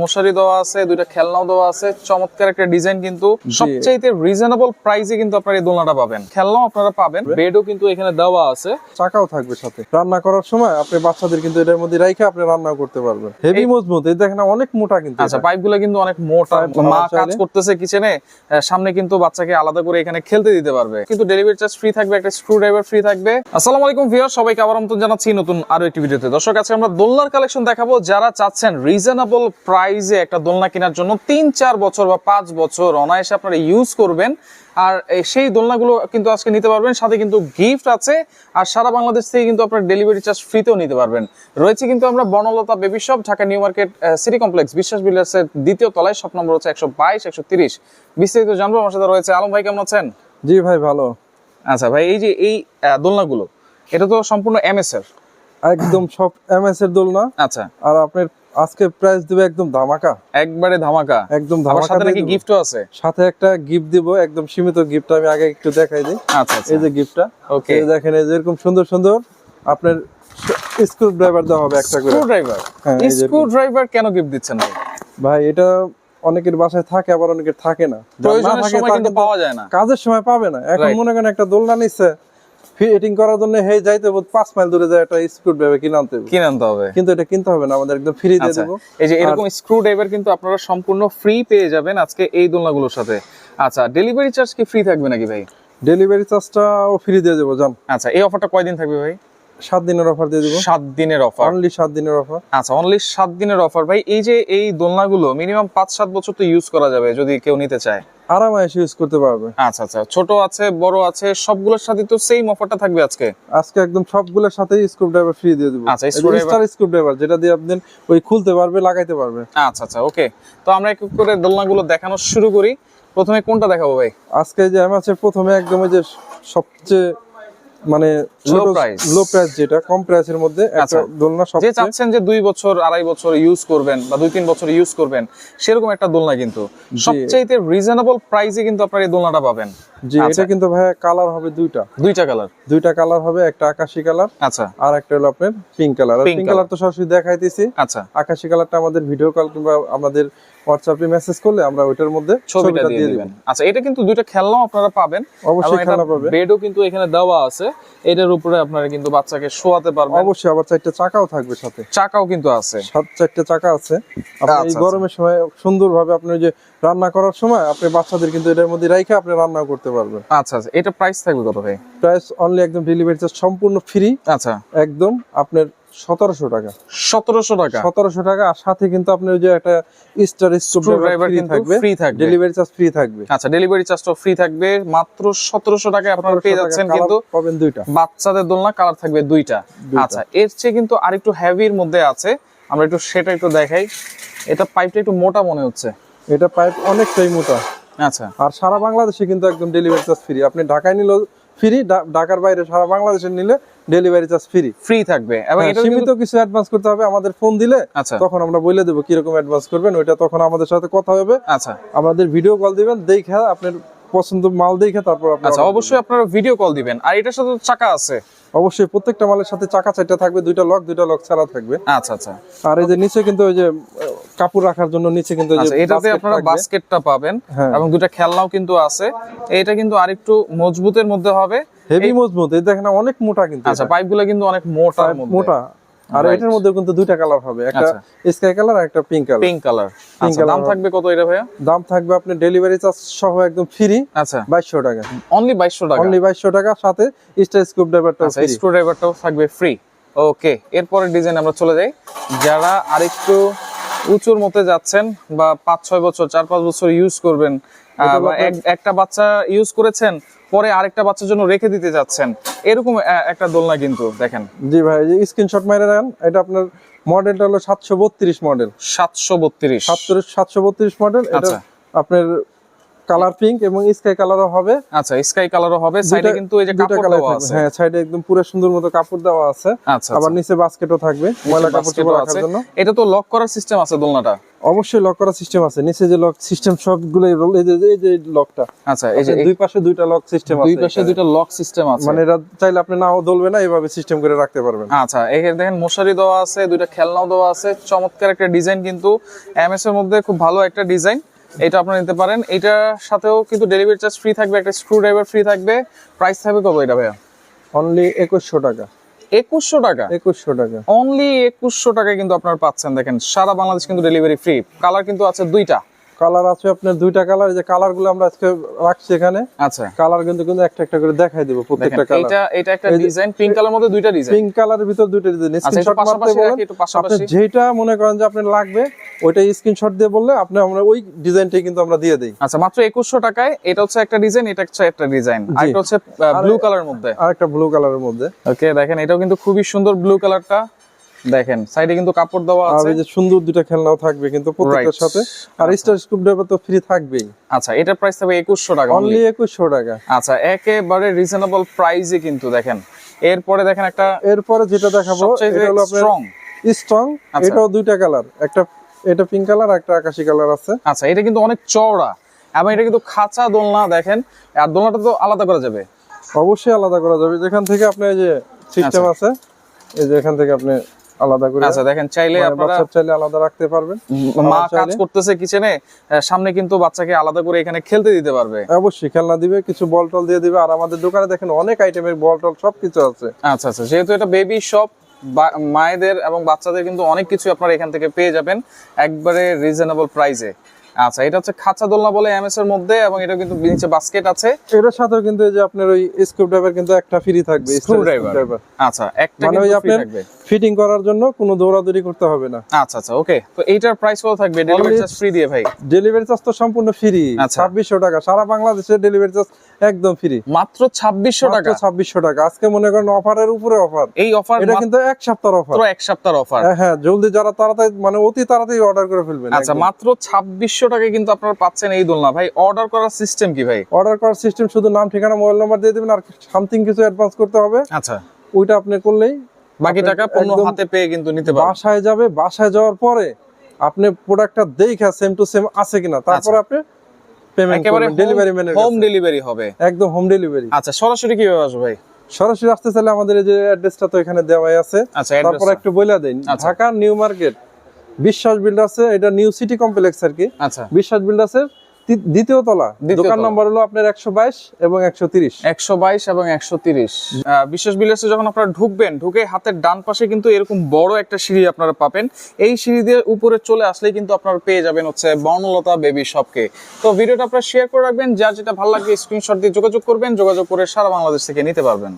মশারি দেওয়া আছে দুইটা খেলনাও দেওয়া আছে। চমৎকার একটা ডিজাইন কিন্তু সবচাইতে রিজনেবল প্রাইসে কিন্তু আপনারা এই দোলনাটা পাবেন। খেলনাও আপনারা পাবেন। বেডও কিন্তু এখানে দেওয়া আছে। চাকাও থাকবে সাথে। রান্না করার সময় আপনি বাচ্চাদের কিন্তু এটার মধ্যে রাইখে আপনি রান্নাও করতে পারবেন। হেভি মজবুত এই দেখেন অনেক মোটা কিন্তু আচ্ছা পাইপগুলো কিন্তু অনেক মোটা। মা কাজ করতেছে কিচেনে সামনে কিন্তু বাচ্চাকে আলাদা করে এখানে খেলতে দিতে পারবে। কিন্তু ডেলিভারি চার্জ ফ্রি থাকবে একটা স্ক্রু ড্রাইভার ফ্রি থাকবে। আসসালামু আলাইকুম ভিউয়ার সবাইকে আবার আমন্ত্রণ জানাচ্ছি নতুন আরও একটি ভিডিওতে দর্শক আজকে আমরা দোলনার কালেকশন দেখাবো। যারা চাচ্ছেন রিজনেবল প্রাইসে একটা দোলনা কেনার জন্য তিন চার বছর বা পাঁচ বছর অনায়াসে আপনারা ইউজ করবেন। আর সেই দোলনাগুলো কিন্তু আজকে নিতে পারবেন। সাথে কিন্তু গিফট আছে। আর সারা বাংলাদেশ থেকে কিন্তু আপনার ডেলিভারি চার্জ ফ্রিতেও নিতে পারবেন। রয়েছে কিন্তু আমরা Bonolota baby shop Dhaka new market city complex Biswas বিল্ডার্সের দ্বিতীয় তলায়। শপ নম্বর হচ্ছে একশো বাইশ একশো তিরিশ। বিস্তারিত জানব। আমার সাথে রয়েছে আলম ভাই কেমন আছেন? জি ভাই ভালো। আচ্ছা ভাই এই যে এই দোলনাগুলো এটা তো সম্পূর্ণ এমএস এর? একদম সব এমএস এর দোলনা। আচ্ছা। আর আপনার আজকে প্রাইস দিবে একদম ধামাকা। একবারে ধামাকা। একদম ধামাকা সাথে নাকি গিফটও আছে? সাথে একটা গিফট দিব একদম সীমিত গিফট আমি আগে একটু দেখাই দিই। আচ্ছা আচ্ছা। এই যে গিফটটা ওকে দেখেন এই যে এরকম সুন্দর সুন্দর আপনার স্ক্রু ড্রাইভার দেওয়া হবে একটা করে। স্ক্রু ড্রাইভার হ্যাঁ, স্ক্রু ড্রাইভার কেন গিফট দিচ্ছেন ভাই? ভাই এটা অনেকের বাসায় থাকে আবার অনেকের থাকে না। প্রয়োজনের সময় কিন্তু পাওয়া যায় না। কাজের সময় পাবে না। এখন মনে করেন একটা দোলনা নিচ্ছে ফিটিং করার জন্য হে যাইতে হবে পাঁচ মাইল দূরে যায় একটা স্ক্রু ড্রাইভার কিনে আনতে হবে। কিনে আনতে হবে। কিন্তু এটা কিনতে হবে না আমাদের একদম ফ্রি দিয়ে আচ্ছা দেবো। এই যে এরকম স্ক্রু ড্রাইভার কিন্তু আপনারা সম্পূর্ণ ফ্রি পেয়ে যাবেন আজকে এই দোলনাগুলোর সাথে। আচ্ছা ডেলিভারি চার্জ কি ফ্রি থাকবে নাকি ভাই? ডেলিভারি চার্জটাও ফ্রি দিয়ে দেবো জান। আচ্ছা এই অফারটা কয়দিন থাকবে ভাই? সাত দিনের অফার দিয়ে দেবো। সাত দিনের অফার অনলি সাত দিনের অফার আচ্ছা অনলি সাত দিনের অফার ভাই এই যে এই দোলনাগুলো মিনিমাম পাঁচ সাত বছর তো ইউজ করা যাবে যদি কেউ নিতে চায়। আরামায়েসে ইউজ করতে পারবে। আচ্ছা আচ্ছা ছোট আছে বড় আছে সবগুলোর সাথে তো সেম অফারটা থাকবে আজকে? আজকে একদম সবগুলোর সাথে স্ক্রু ড্রাইভার ফ্রি দিয়ে দেবো। আচ্ছা, স্টার স্ক্রু ড্রাইভার যেটা দিয়ে আপনি ওই খুলতে পারবে লাগাইতে পারবে। আচ্ছা আচ্ছা ওকে তো আমরা এক করে দোলনাগুলো দেখানো শুরু করি। প্রথমে কোনটা দেখাবো ভাই? আজকে যে আমাদের প্রথমে একদম ওই যে সবচেয়ে মানে. লো প্রাইস যেটা কম প্রাইসের মধ্যে একটা আচ্ছা। দোলনা যে চাচ্ছেন যে দুই বছর আড়াই বছর ইউজ করবেন বা দুই তিন বছর ইউজ করবেন সেরকম একটা দোলনা কিন্তু। সবচাইতে রিজনেবল প্রাইসে কিন্তু আপনার এই দোলনাটা পাবেন। জি আচ্ছা। এটা কিন্তু ভাই কালার হবে দুইটা। দুইটা কালার দুইটা কালার হবে একটা আকাশি কালার আচ্ছা। আর একটা হলো আপনার পিঙ্ক কালার পিঙ্ক কালার তো সরাসরি দেখাইতেছি। আচ্ছা। আকাশি কালারটা আমাদের ভিডিও কল কিংবা আমাদের হোয়াটসঅ্যাপে মেসেজ করলে আমরা ওইটার মধ্যে ছবিটা দিয়ে দিবেন। আচ্ছা এটা কিন্তু দুইটা খেলনাও আপনারা পাবেন। অবশ্যই খেলনা পাবে। বেডও কিন্তু এখানে দেওয়া আছে। এটার উপরে আপনারা কিন্তু বাচ্চাকে শোয়াতে পারবেন। অবশ্যই আবার চারটে চাকাও থাকবে সাথে। চাকাও কিন্তু আছে। সাত চারটে চাকা আছে। আপনি এই আচ্ছা, গরমের সময় সুন্দরভাবে আপনি যে রান্না করার সময় আপনি বাচ্চাদের কিন্তু এটার মধ্যে রাইখে আপনি রান্নাও করতে পারবেন। আচ্ছা আচ্ছা। এটা প্রাইস থাকবে কত ভাই? প্রাইস অনলি একদম ডেলিভারি চার্জ সম্পূর্ণ ফ্রি আচ্ছা। একদম আপনার সতেরোশো টাকা। সতেরোশো টাকা। সতেরোশো টাকা আর সাথে কিন্তু আপনার যে একটা স্টার Screwdriver থাকবে। free থাকবে। ডেলিভারি চার্জ ফ্রি থাকবে। আচ্ছা ডেলিভারি চার্জটাও ফ্রি থাকবে। মাত্র সতেরোশো টাকায় আপনারা পেয়ে যাচ্ছেন কিন্তু পাবেন দুইটা। বাচ্চাদের দোলনা কালার থাকবে দুইটা। আচ্ছা এর চেয়ে কিন্তু আরেকটু হেভির মধ্যে আছে। আমরা একটু সেটা একটু দেখাই। এটা পাইপটা একটু মোটা মনে হচ্ছে। এটা পাইপ অনেকটাই মোটা। আচ্ছা। আর সারা বাংলাদেশে কিন্তু একদম ডেলিভারি চার্জ ফ্রি আপনি ঢাকায় নিলেও ফ্রি ঢাকার বাইরে সারা বাংলাদেশে নিলে ডেলিভারি চার্জ ফ্রি ফ্রি থাকবে। এবং এটা হ্যাঁ, সীমিত কিছু অ্যাডভান্স করতে হবে। আমাদের ফোন দিলে আচ্ছা। তখন আমরা বলে দেবো কীরকম অ্যাডভান্স করবেন। ওইটা তখন আমাদের সাথে কথা হবে। আচ্ছা। আমাদের ভিডিও কল দিবেন। দেখে আপনার পছন্দ মাল দেখে তারপর আচ্ছা অবশ্যই আপনারা ভিডিও কল দিবেন। আর এটার সাথে চাকা আছে। অবশ্যই প্রত্যেকটা মালের সাথে চাকা চারটা থাকবে দুইটা লক দুইটা লক ছাড়া থাকবে। আচ্ছা আচ্ছা। আর এই যে নিচে কিন্তু ওই যে কাপড় রাখার জন্য নিচে কিন্তু আচ্ছা এটাতে আপনারা। বাস্কেটটা পাবেন হ্যাঁ। এবং দুটো খেলনাও কিন্তু আছে। এটা কিন্তু আরেকটু মজবুতের মধ্যে হবে। হেভি মজবুত এই দেখেন অনেক মোটা কিন্তু আচ্ছা। পাইপগুলো কিন্তু অনেক মোটা মোটা। আর এটার মধ্যে কিন্তু দুইটা কালার হবে একটা আচ্ছা। স্কাই কালার আর একটা পিঙ্ক কালার পিঙ্ক কালার আচ্ছা দাম থাকবে কত এটা ভাইয়া? দাম থাকবে আপনার ডেলিভারি চার্জ সহ একদম ফ্রি আচ্ছা। বাইশশো টাকা। অনলি বাইশশো টাকা? অনলি বাইশশো টাকা সাথে স্টার স্কুপ ড্রাইভারটা আচ্ছা স্ক্রু ড্রাইভারটাও থাকবে ফ্রি ওকে এরপরের ডিজাইন আমরা চলে যাই। যারা আরেকটু উঁচুর মতে যাচ্ছেন বা পাঁচ ছয় বছর চার পাঁচ বছর ইউজ করবেন একটা বাচ্চা ইউজ করেছেন পরে আরেকটা বাচ্চার জন্য রেখে দিতে যাচ্ছেন। এরকম একটা দোলনা কিন্তু দেখেন। জি ভাই যে স্ক্রিনশট মেরে নেন এটা আপনার মডেলটা হলো সাতশো বত্রিশ মডেল সাতশো বত্রিশ। সাতশো সাতশো বত্রিশ মডেল এটা আচ্ছা। আপনার কালার পিঙ্ক এবং স্কাই কালারও হবে। আচ্ছা স্কাই কালারও হবে। সাইডে কিন্তু এই যে কাপড় দেওয়া আছে। হ্যাঁ সাইডে একদম পুরো সুন্দর মতো কাপড় দেওয়া আছে। আচ্ছা আবার নিচে বাস্কেটও থাকবে। ময়লা কাপড় রাখার জন্য। এটা তো লক করার সিস্টেম আছে দোলনাটা? অবশ্যই লক করার সিস্টেম আছে। নিচে যে লক সিস্টেম সবগুলো এই এই যে এই যে লকটা আচ্ছা এই যে দুই পাশে দুইটা লক সিস্টেম আছে দুই পাশে দুইটা লক সিস্টেম আছে। মানে এটা চাইলে আপনি নাও দলবে না এইভাবে সিস্টেম করে রাখতে পারবেন। আচ্ছা এখানে দেখেন মশারি দেওয়া আছে দুইটা খেলনাও দেওয়া আছে। চমৎকার একটা ডিজাইন কিন্তু এমএস এর মধ্যে খুব ভালো একটা ডিজাইন এটা আপনারা নিতে পারেন। এটার সাথেও কিন্তু ডেলিভারি চার্জ ফ্রি থাকবে একটা স্ক্রু ড্রাইভার ফ্রি থাকবে। প্রাইস থাকবে কত এটা ভাইয়া? অনলি একুশশো টাকা। একুশশো টাকা? একুশশো টাকা। অনলি একুশশো টাকা কিন্তু আপনারা পাচ্ছেন দেখেন সারা বাংলাদেশ কিন্তু ডেলিভারি ফ্রি কালার কিন্তু আছে দুইটা। কালার আছে আপনার দুইটা কালার যে কালারগুলো আমরা আজকে রাখছি এখানে। আচ্ছা। কালার কিন্তু কিন্তু একটা একটা করে দেখাই দেবো প্রত্যেকটা কালার এটা এটা একটা ডিজাইন পিঙ্ক কালার মধ্যে দুইটা ডিজাইন পিঙ্ক কালারের ভিতর দুইটা ডিজাইন আচ্ছা স্ক্রিনশট মারতে বলেন আপনি যেটা মনে করেন যে আপনার লাগবে ওইটা স্ক্রিনশট দিয়ে বললে আপনি আমরা ওই ডিজাইনটাই কিন্তু আমরা দিয়ে দিই। আচ্ছা মাত্র একুশশো টাকায় এটা হচ্ছে একটা ডিজাইন এটা হচ্ছে একটা ডিজাইন আর এটা হচ্ছে ব্লু কালারের মধ্যে। আর একটা ব্লু কালারের মধ্যে। ওকে দেখেন এটাও কিন্তু খুবই সুন্দর ব্লু কালারটা দেখেন সাইডে কিন্তু কাপড় দেওয়া আছে। এই যে সুন্দর দুইটা খেলনাও থাকবে কিন্তু প্রত্যেকটার সাথে। আর স্টার স্কুপ ড্রাইভার তো ফ্রি থাকবেই। আচ্ছা এটার প্রাইস থাকবে একুশশো টাকা অনলি only। একুশশো টাকা। আচ্ছা একেবারে রিজনেবল প্রাইসে কিন্তু দেখেন। এরপরে দেখেন একটা এরপরে যেটা দেখাবো এটা হলো আপনার স্ট্রং স্ট্রং আচ্ছা। এটাও দুইটা কালার একটা এটা পিঙ্ক কালার একটা আকাশি কালার আছে। আচ্ছা এটা কিন্তু অনেক চওড়া। এবং এটা কিন্তু খাঁচা দোলনা দেখেন। আর দোলনাটা তো আলাদা করা যাবে। অবশ্যই আলাদা করা যাবে। যেখান থেকে আপনার এই যে সিস্টেম আছে এই যে এখান থেকে আপনি আলাদা করে আচ্ছা দেখেন চাইলে মানে আপনারা চাইলে আলাদা রাখতে পারবেন। মা কাজ করতেছে কিচেনে সামনে কিন্তু বাচ্চাকে আলাদা করে এখানে খেলতে দিতে পারবে। অবশ্যই খেলনা দিবে কিছু বল টল দিয়ে দিবে। আর আমাদের দোকানে দেখেন অনেক আইটেমের বল টল সবকিছু আছে। আচ্ছা আচ্ছা যেহেতু এটা বেবি শপ মায়েদের এবং বাচ্চাদের কিন্তু অনেক কিছু আপনারা এখান থেকে পেয়ে যাবেন একবারে রিজনেবল প্রাইসে আচ্ছা এটা হচ্ছে খাঁচা দোলনা বলে এমএস এর মধ্যে এবং এটা কিন্তু নিচে বাস্কেট আছে। এটার সাথেও কিন্তু এই যে আপনার ওই স্ক্রু ড্রাইভার কিন্তু একটা ফ্রি থাকবে Screwdriver। ড্রাইভার আচ্ছা একটা মানে ওই আপনার ফিটিং করার জন্য কোনো দৌড়াদৌড়ি করতে হবে না। আচ্ছা আচ্ছা ওকে তো এইটার প্রাইস কত থাকবে? ডেলিভারি চার্জ ফ্রি দিয়ে ভাই? ডেলিভারি চার্জ তো সম্পূর্ণ ফ্রি আচ্ছা। ছাব্বিশশো টাকা। সারা বাংলাদেশে ডেলিভারি চার্জ একদম ফ্রি মাত্র ছাব্বিশশো টাকা? ছাব্বিশশো টাকা। আজকে মনে করেন অফারের উপরে অফার। এই অফার এটা কিন্তু এক সপ্তাহের অফার। এক সপ্তাহের অফার। হ্যাঁ জলদি যারা তাড়াতাড়ি মানে অতি তাড়াতাড়ি অর্ডার করে ফেলবেন আচ্ছা মাত্র ছাব্বিশশো টাকায় কিন্তু আপনারা পাচ্ছেন এই দোলনা। ভাই অর্ডার করার সিস্টেম কি ভাই? অর্ডার করার সিস্টেম শুধু নাম ঠিকানা মোবাইল নাম্বার দিয়ে দিবেন আর সামথিং কিছু অ্যাডভান্স করতে হবে। আচ্ছা। ওইটা আপনি করলেই বাকি টাকা পণ্য হাতে পেয়ে কিন্তু নিতে পারবেন। বাসায় যাবে বাসায় যাওয়ার পরে আপনি প্রোডাক্টটা দেখা সেম টু সেম আছে কিনা তারপরে আপনি পেমেন্ট আচ্ছা। একেবারে করবেন ডেলিভারি ম্যানের হোম ডেলিভারি হবে। একদম হোম ডেলিভারি আচ্ছা সরাসরি কীভাবে আসবে ভাই? সরাসরি আসতে চাইলে আমাদের এই যে অ্যাড্রেসটা তো এখানে দেওয়াই আছে। আচ্ছা তারপর একটু বলে দেন আচ্ছা। Dhaka new market. বিশ্বাস বিল্ডার্সে এটা নিউ সিটি কমপ্লেক্স আর কি। আচ্ছা। বিশ্বাস বিল্ডার্সের দ্বিতীয় তলা। দোকান। নম্বর হলো আপনার একশো বাইশ এবং একশো তিরিশ। একশো বাইশ এবং একশো তিরিশ। বিশেষ বিলাসে যখন আপনারা ঢুকবেন ঢুকে হাতের ডান পাশে কিন্তু এরকম বড় একটা সিঁড়ি আপনারা পাবেন। এই সিঁড়ি দিয়ে উপরে চলে আসলেই কিন্তু আপনারা পেয়ে যাবেন হচ্ছে বর্ণলতা বেবি শপকে তো ভিডিওটা আপনারা শেয়ার করে রাখবেন যার যেটা ভালো লাগবে স্ক্রিনশট দিয়ে যোগাযোগ করবেন যোগাযোগ করে সারা বাংলাদেশ থেকে নিতে পারবেন।